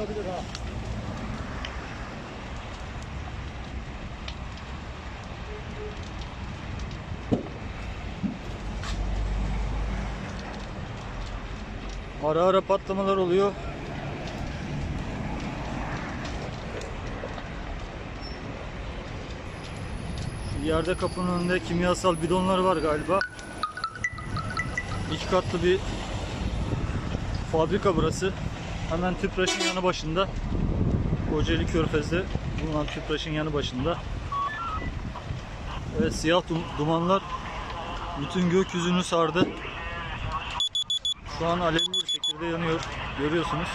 Yapabilir ha. Ara ara patlamalar oluyor. Yerde kapının önünde kimyasal bidonlar var galiba. İki katlı bir fabrika burası. Hemen Tüpraş'ın yanı başında. Kocaeli Körfez'de bulunan Tüpraş'ın yanı başında. Evet siyah dum- dumanlar bütün gökyüzünü sardı. Şu an alevli bir şekilde yanıyor. Görüyorsunuz.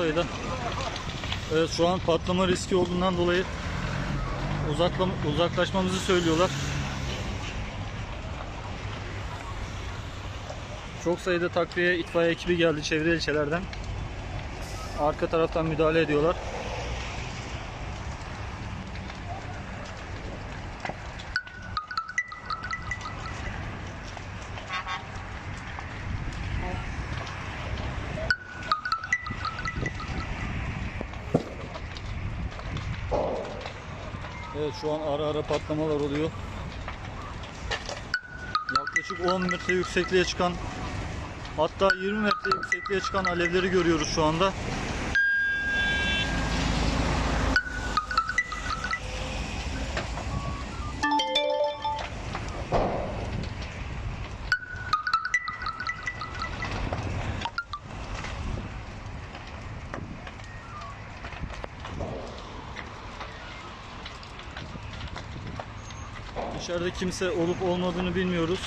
Sayıda. Evet şu an patlama riski olduğundan dolayı uzaklam uzaklaşmamızı söylüyorlar. Çok sayıda takviye itfaiye ekibi geldi çevre ilçelerden. Arka taraftan müdahale ediyorlar. Evet şu an ara ara patlamalar oluyor. Yaklaşık 10 metre yüksekliğe çıkan hatta 20 metre yüksekliğe çıkan alevleri görüyoruz şu anda. İçeride kimse olup olmadığını bilmiyoruz.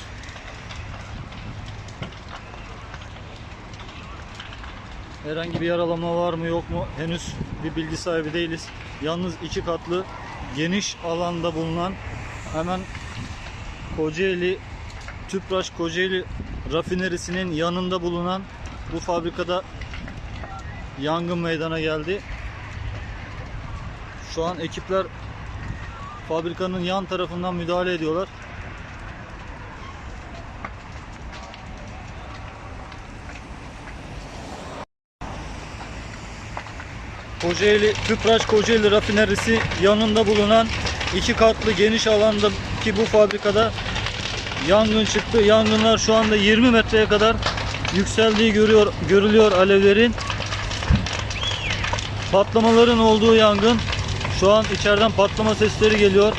Herhangi bir yaralama var mı yok mu henüz bir bilgi sahibi değiliz. Yalnız iki katlı geniş alanda bulunan hemen Kocaeli Tüpraş Kocaeli rafinerisinin yanında bulunan bu fabrikada yangın meydana geldi. Şu an ekipler fabrikanın yan tarafından müdahale ediyorlar. Kocaeli, Tüpraş Kocaeli rafinerisi yanında bulunan iki katlı geniş alandaki bu fabrikada yangın çıktı. Yangınlar şu anda 20 metreye kadar yükseldiği görüyor, görülüyor alevlerin. Patlamaların olduğu yangın. Şu an içeriden patlama sesleri geliyor.